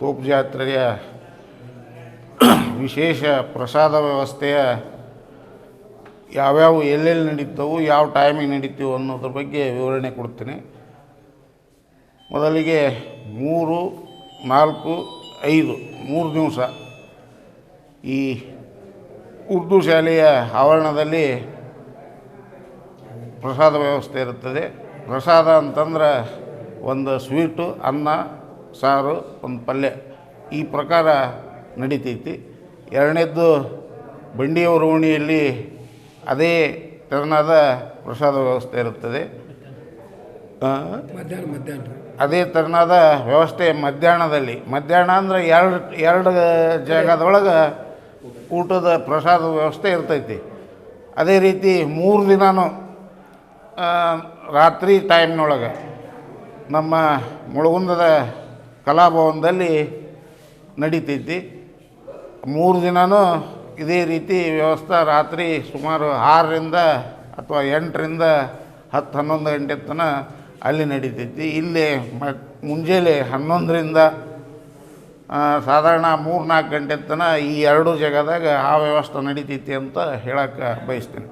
ತೋಪು ಜಾತ್ರೆಯ ವಿಶೇಷ ಪ್ರಸಾದ ವ್ಯವಸ್ಥೆಯ ಯಾವ್ಯಾವ ಎಲ್ಲೆಲ್ಲಿ ನಡೀತವು ಯಾವ ಟೈಮಿಗೆ ನಡೀತೀವೋ ಅನ್ನೋದ್ರ ಬಗ್ಗೆ ವಿವರಣೆ ಕೊಡ್ತೀನಿ. ಮೊದಲಿಗೆ ಮೂರು, ನಾಲ್ಕು, ಐದು, ಮೂರು ದಿವಸ ಈ ಉರ್ದು ಶಾಲೆಯ ಆವರಣದಲ್ಲಿ ಪ್ರಸಾದ ವ್ಯವಸ್ಥೆ ಇರುತ್ತದೆ. ಪ್ರಸಾದ ಅಂತಂದ್ರೆ ಒಂದು ಸ್ವೀಟು, ಅನ್ನ ಸಾರು ಒಂದು ಪಲ್ಯ. ಈ ಪ್ರಕಾರ ನಡೀತೈತಿ. ಎರಡನೇದ್ದು ಬಂಡಿಯವರ ಓಣಿಯಲ್ಲಿ ಅದೇ ತೆರನಾದ ಪ್ರಸಾದ ವ್ಯವಸ್ಥೆ ಇರುತ್ತದೆ. ಮಧ್ಯಾಹ್ನ ಮಧ್ಯಾಹ್ನ. ಅದೇ ತೆರನಾದ ವ್ಯವಸ್ಥೆ ಮಧ್ಯಾಹ್ನದಲ್ಲಿ. ಮಧ್ಯಾಹ್ನ ಅಂದರೆ ಎರಡು ಎರಡು ಜಾಗದೊಳಗೆ ಊಟದ ಪ್ರಸಾದ ವ್ಯವಸ್ಥೆ ಇರ್ತೈತಿ. ಅದೇ ರೀತಿ ಮೂರು ದಿನಾನು ಆ, ರಾತ್ರಿ ಟೈಮ್ನೊಳಗೆ ನಮ್ಮ ಮುಳಗುಂದದ ಕಲಾಭವನದಲ್ಲಿ ನಡೀತೈತಿ ಮೂರು ದಿನವೂ ಇದೇ ರೀತಿ ವ್ಯವಸ್ಥೆ ರಾತ್ರಿ ಸುಮಾರು ಆರರಿಂದ ಅಥವಾ ಎಂಟರಿಂದ ಹತ್ತು ಹನ್ನೊಂದು ಗಂಟೆ ತನಕ ಅಲ್ಲಿ ನಡೀತೈತಿ ಇಲ್ಲಿ ಮ, ಮುಂಜಾನೆ ಹನ್ನೊಂದರಿಂದ ಸಾಧಾರಣ ಮೂರು ನಾಲ್ಕು ಗಂಟೆ ತನಕ ಈ ಎರಡು ಜಾಗದಾಗ ಆ ವ್ಯವಸ್ಥೆ ನಡೀತೈತಿ ಅಂತ ಹೇಳಕ್ಕೆ ಬಯಸ್ತೀನಿ.